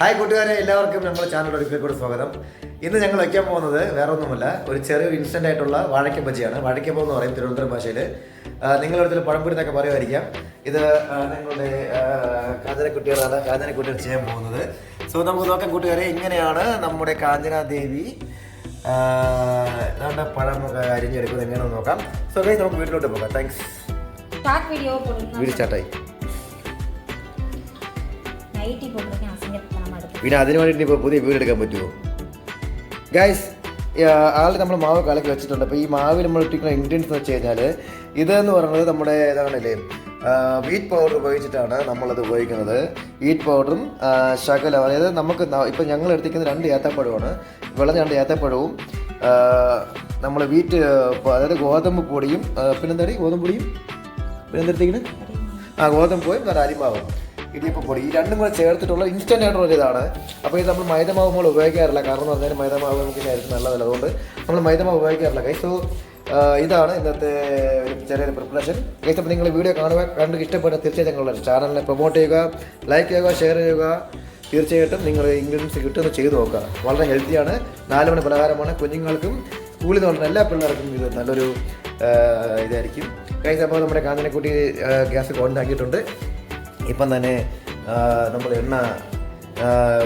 Hi കൂട്ടുകാരെ. എല്ലാവർക്കും നമ്മുടെ ചാനൽ ഒരിക്കൽ കൂടി സ്വാഗതം. ഇന്ന് ഞങ്ങൾ വയ്ക്കാൻ പോകുന്നത് വേറെ ഒന്നുമല്ല ഒരു ചെറിയ ഇൻസ്റ്റന്റ് ആയിട്ടുള്ള വാഴയ്ക്ക ബജിയാണ് വാഴയ്ക്കപ്പം എന്ന് പറയും തിരുവനന്തപുരം ഭാഷയിൽ നിങ്ങളൊരു പഴംപൊരി എന്നൊക്കെ പറയുമായിരിക്കാം. ഇത് നിങ്ങളുടെ കാഞ്ഞനക്കുട്ടികളാണ് കാഞ്ഞനക്കുട്ടികൾ ചെയ്യാൻ പോകുന്നത്. സോ നമുക്ക് നോക്കാം കൂട്ടുകാരെ ഇങ്ങനെയാണ് നമ്മുടെ കാഞ്ചനാദേവി നമ്മുടെ പഴം അരിഞ്ഞെടുക്കുന്നത്. എങ്ങനെയാണെന്ന് നോക്കാം. സോ നമുക്ക് വീട്ടിലോട്ട് പോകാം. താങ്ക്സ് വീട് സ്റ്റാർട്ടായി പിന്നെ അതിന് വേണ്ടിയിട്ട് ഇപ്പോൾ പുതിയ വീട് എടുക്കാൻ പറ്റുമോ ഗൈസ് ആൾ നമ്മൾ മാവ് കലക്കി വെച്ചിട്ടുണ്ട്. അപ്പോൾ ഈ മാവിൽ നമ്മൾ ഇട്ടിരിക്കുന്ന ഇൻഗ്രീഡിയൻസ് എന്ന് വെച്ച് കഴിഞ്ഞാൽ ഇതെന്ന് പറയുന്നത് നമ്മുടെ ഇതാണല്ലേ വീറ്റ് പൗഡർ ഉപയോഗിച്ചിട്ടാണ് നമ്മളത് ഉപയോഗിക്കുന്നത്. വീറ്റ് പൗഡറും ശകലം അതായത് നമുക്ക് ഇപ്പം ഞങ്ങൾ എടുത്തിരിക്കുന്ന രണ്ട് ഏത്തപ്പഴമാണ്. വിളഞ്ഞ രണ്ട് ഏത്തപ്പഴവും നമ്മൾ വീറ്റ് അതായത് ഗോതമ്പ് പൊടിയും പിന്നെന്താ ഗോതമ്പ് പൊടിയും? പിന്നെന്താ എടുത്തിരിക്കുന്നത് ആ ഗോതമ്പ് പോയി നല്ല അരിമാവും. ഇടിയപ്പം പൊടി. ഈ രണ്ടും കൂടെ ചേർത്തിട്ടുള്ള ഇൻസ്റ്റന്റ് ആയിട്ടുള്ള ഒരു ഇതാണ്. അപ്പോൾ ഇത് നമ്മൾ മൈദമാവ് നമ്മൾ ഉപയോഗിക്കാറില്ല. കാരണം എന്ന് പറഞ്ഞാൽ മൈദമാവ് നമുക്ക് ആയിരിക്കും നല്ലതല്ല. അതുകൊണ്ട് നമ്മൾ മൈദമാവ് ഉപയോഗിക്കാറില്ല കൈ സോ ഇതാണ് ഇന്നത്തെ ചെറിയൊരു പ്രിപ്പറേഷൻ കൈസ് അപ്പോൾ നിങ്ങൾ വീഡിയോ കാണുക കണ്ട് ഇഷ്ടപ്പെട്ട തീർച്ചയായും ഞങ്ങളുടെ ചാനലിനെ പ്രൊമോട്ട് ചെയ്യുക ലൈക്ക് ചെയ്യുക ഷെയർ ചെയ്യുക. തീർച്ചയായിട്ടും നിങ്ങൾ ഇൻഗ്രീഡിയൻസ് കിട്ടുമെന്ന് ചെയ്തു നോക്കുക. വളരെ ഹെൽത്തിയാണ് നാല് മണി പലഹാരമാണ്. കുഞ്ഞുങ്ങൾക്കും സ്കൂളിൽ നിന്ന് എല്ലാ പിള്ളേർക്കും ഇത് നല്ലൊരു ഇതായിരിക്കും. കഴിഞ്ഞ അപ്പോൾ നമ്മുടെ കാഞ്ഞനക്കുട്ടി ഗ്യാസ് കോണ്ടാക്കിയിട്ടുണ്ട് ഇപ്പം തന്നെ നമ്മൾ എണ്ണ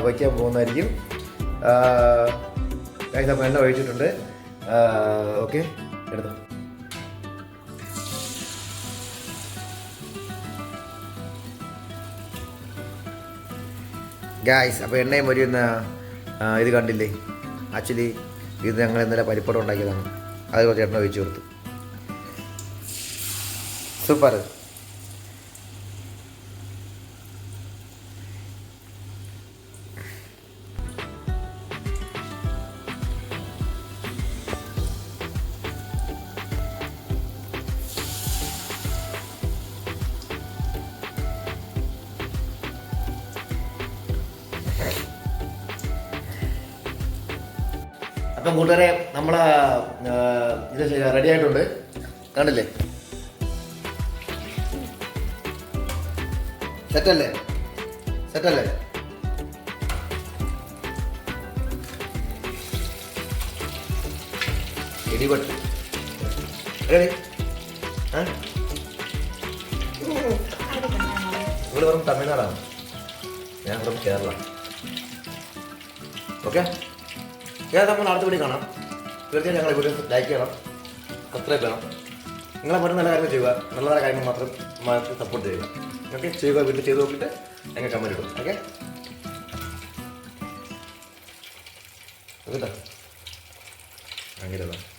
വയ്ക്കാൻ പോകുന്നതായിരിക്കും. അപ്പോൾ എണ്ണ ഒഴിച്ചിട്ടുണ്ട്. ഓക്കെ എടുത്തോ. ഗായ്സ് അപ്പോൾ എണ്ണയും വരുന്ന ഇത് കണ്ടില്ലേ? ആക്ച്വലി ഇത് ഞങ്ങൾ ഇന്നലെ പരിപ്പടം ഉണ്ടാക്കിയതാണ്. അത് കുറച്ച് എണ്ണ ഒഴിച്ചു കൊടുത്തു. സൂപ്പർ അപ്പം കൂട്ടുകാരെ നമ്മൾ ഇത് റെഡി ആയിട്ടുണ്ട്. കണ്ടില്ലേ? സെറ്റല്ലേ സെറ്റല്ലേ ഇടിപെട്ട് റെഡി ഇവിടെ വെറും തമിഴ്നാടാണ്. ഞാൻ വെറും കേരള. ഓക്കെ ഏതാ നമ്മൾ അടുത്ത വീഡിയോ കാണാം. തീർച്ചയായും ഞങ്ങളെ വീഡിയോ ലൈക്ക് ചെയ്യണം. സബ്സ്ക്രൈബ് ചെയ്യണം. നിങ്ങളെ പറ്റുന്ന നല്ല കാര്യങ്ങൾ ചെയ്യുക. നല്ല നല്ല കാര്യങ്ങൾ മാത്രം സപ്പോർട്ട് ചെയ്യുക. ഓക്കെ ചെയ്യുക വീട്ടിൽ ചെയ്ത് നോക്കിയിട്ട് ഞങ്ങൾ കമന്റ് ഇടും. ഓക്കെ കേട്ടോ. അങ്ങനെ